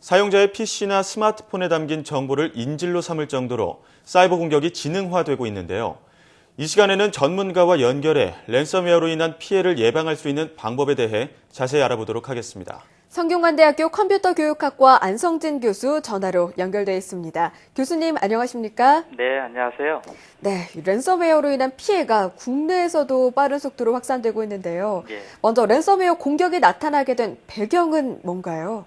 사용자의 PC나 스마트폰에 담긴 정보를 인질로 삼을 정도로 사이버 공격이 지능화되고 있는데요. 이 시간에는 전문가와 연결해 랜섬웨어로 인한 피해를 예방할 수 있는 방법에 대해 자세히 알아보도록 하겠습니다. 성균관대학교 컴퓨터 교육학과 안성진 교수 전화로 연결돼 있습니다. 교수님 안녕하십니까? 네, 안녕하세요. 네, 이 랜섬웨어로 인한 피해가 국내에서도 빠른 속도로 확산되고 있는데요. 예. 먼저 랜섬웨어 공격이 나타나게 된 배경은 뭔가요?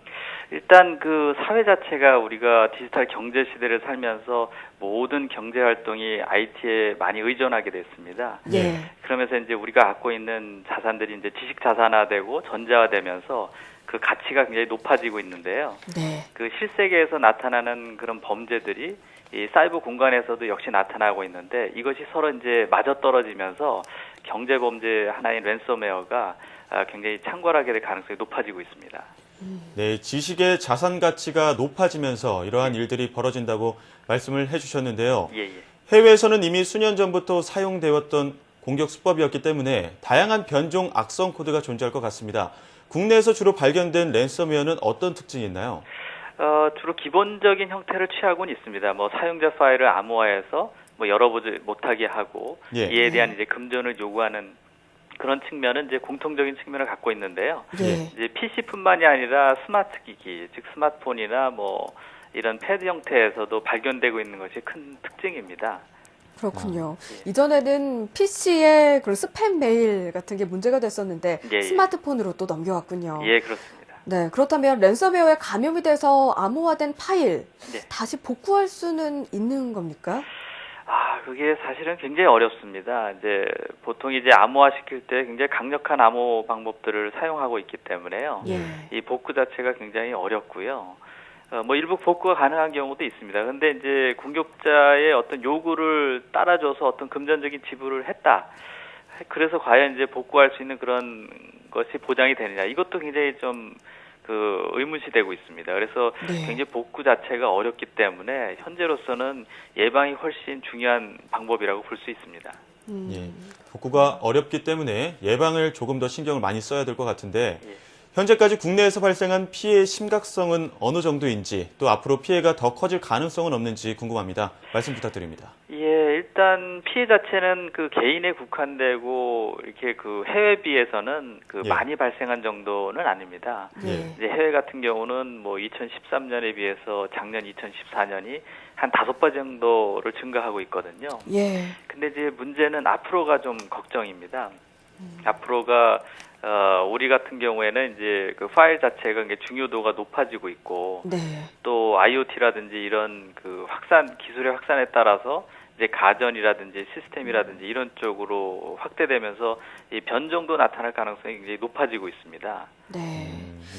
일단 그 사회 자체가 우리가 디지털 경제 시대를 살면서 모든 경제 활동이 IT에 많이 의존하게 됐습니다. 예. 그러면서 이제 우리가 갖고 있는 자산들이 이제 지식 자산화되고 전자화되면서 그 가치가 굉장히 높아지고 있는데요. 네. 그 실세계에서 나타나는 그런 범죄들이 이 사이버 공간에서도 역시 나타나고 있는데 이것이 서로 이제 맞아 떨어지면서 경제 범죄 하나인 랜섬웨어가 아, 굉장히 창궐하게 될 가능성이 높아지고 있습니다. 네, 지식의 자산 가치가 높아지면서 이러한 일들이 벌어진다고 말씀을 해주셨는데요. 예, 예. 해외에서는 이미 수년 전부터 사용되었던 공격 수법이었기 때문에 다양한 변종 악성 코드가 존재할 것 같습니다. 국내에서 주로 발견된 랜섬웨어는 어떤 특징이 있나요? 어, 주로 기본적인 형태를 취하고는 있습니다. 뭐 사용자 파일을 암호화해서 뭐 열어보지 못하게 하고 예. 이에 대한 이제 금전을 요구하는 그런 측면은 이제 공통적인 측면을 갖고 있는데요. 예. 이제 PC뿐만이 아니라 스마트 기기, 즉 스마트폰이나 뭐 이런 패드 형태에서도 발견되고 있는 것이 큰 특징입니다. 그렇군요. 예. 이전에는 PC에 그런 스팸 메일 같은 게 문제가 됐었는데 예, 예. 스마트폰으로 또 넘겨왔군요. 예, 그렇습니다. 네, 그렇다면 랜섬웨어에 감염이 돼서 암호화된 파일 네. 다시 복구할 수는 있는 겁니까? 아, 그게 사실은 굉장히 어렵습니다. 이제 보통 이제 암호화 시킬 때 굉장히 강력한 암호 방법들을 사용하고 있기 때문에요. 예. 이 복구 자체가 굉장히 어렵고요. 어, 뭐 일부 복구가 가능한 경우도 있습니다. 근데 이제 공격자의 어떤 요구를 따라줘서 어떤 금전적인 지불을 했다. 그래서 과연 이제 복구할 수 있는 그런 것이 보장이 되느냐. 이것도 굉장히 좀 그 의문시 되고 있습니다. 그래서 네. 굉장히 복구 자체가 어렵기 때문에 현재로서는 예방이 훨씬 중요한 방법이라고 볼 수 있습니다. 음. 예, 복구가 어렵기 때문에 예방을 조금 더 신경을 많이 써야 될 것 같은데 예. 현재까지 국내에서 발생한 피해의 심각성은 어느 정도인지 또 앞으로 피해가 더 커질 가능성은 없는지 궁금합니다. 말씀 부탁드립니다. 예, 일단 피해 자체는 그 개인에 국한되고 이렇게 그 해외 비해서는 그 예. 많이 발생한 정도는 아닙니다. 네. 이제 해외 같은 경우는 뭐 2013년에 비해서 작년 2014년이 한 다섯 배 정도를 증가하고 있거든요. 예. 근데 이제 문제는 앞으로가 좀 걱정입니다. 앞으로가 어 우리 같은 경우에는 이제 그 파일 자체가 이게 중요도가 높아지고 있고 네. 또 IoT라든지 이런 그 확산 기술의 확산에 따라서 이제 가전이라든지 시스템이라든지 이런 쪽으로 확대되면서 이 변종도 나타날 가능성이 굉장히 높아지고 있습니다. 네.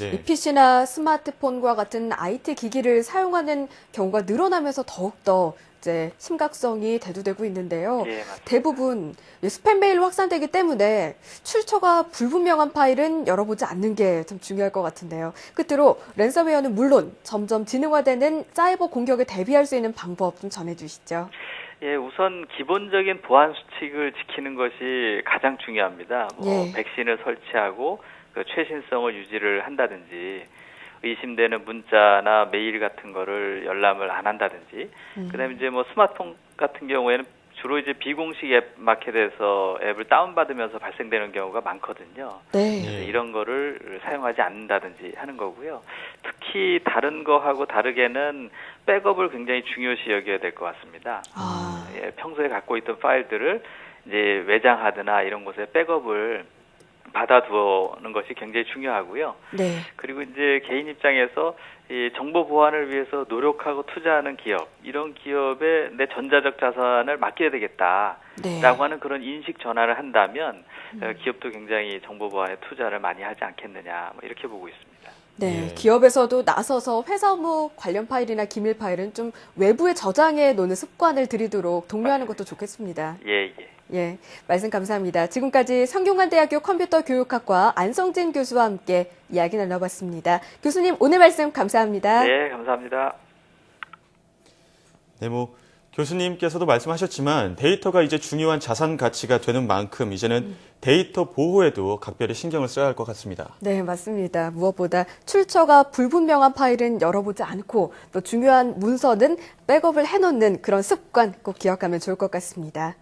음, 이 PC나 스마트폰과 같은 IT 기기를 사용하는 경우가 늘어나면서 더욱더 이제 심각성이 대두되고 있는데요. 예, 맞습니다. 대부분 이 스팸 메일로 확산되기 때문에 출처가 불분명한 파일은 열어보지 않는 게 참 중요할 것 같은데요. 끝으로 랜섬웨어는 물론 점점 지능화되는 사이버 공격에 대비할 수 있는 방법 좀 전해주시죠. 예, 우선 기본적인 보안 수칙을 지키는 것이 가장 중요합니다. 뭐 예. 백신을 설치하고 그 최신성을 유지를 한다든지 의심되는 문자나 메일 같은 거를 열람을 안 한다든지 음. 그다음에 이제 뭐 스마트폰 같은 경우에는 주로 이제 비공식 앱 마켓에서 앱을 다운받으면서 발생되는 경우가 많거든요. 네. 예. 이런 거를 사용하지 않는다든지 하는 거고요. 특히 다른 거하고 다르게는 백업을 굉장히 중요시 여겨야 될 것 같습니다. 아, 예, 평소에 갖고 있던 파일들을 이제 외장하드나 이런 곳에 백업을 받아두는 것이 굉장히 중요하고요. 네. 그리고 이제 개인 입장에서 이 정보 보안을 위해서 노력하고 투자하는 기업, 이런 기업에 내 전자적 자산을 맡겨야 되겠다라고 네. 하는 그런 인식 전환을 한다면 음. 어, 기업도 굉장히 정보 보안에 투자를 많이 하지 않겠느냐 뭐 이렇게 보고 있습니다. 네, 예. 기업에서도 나서서 회사 업무 관련 파일이나 기밀 파일은 좀 외부에 저장해 놓는 습관을 들이도록 독려하는 것도 좋겠습니다. 예, 예. 예, 말씀 감사합니다. 지금까지 성균관대학교 컴퓨터 교육학과 안성진 교수와 함께 이야기 나눠봤습니다. 교수님 오늘 말씀 감사합니다. 네, 감사합니다. 네, 뭐 교수님께서도 말씀하셨지만 데이터가 이제 중요한 자산 가치가 되는 만큼 이제는 데이터 보호에도 각별히 신경을 써야 할 것 같습니다. 네, 맞습니다. 무엇보다 출처가 불분명한 파일은 열어보지 않고 또 중요한 문서는 백업을 해놓는 그런 습관 꼭 기억하면 좋을 것 같습니다.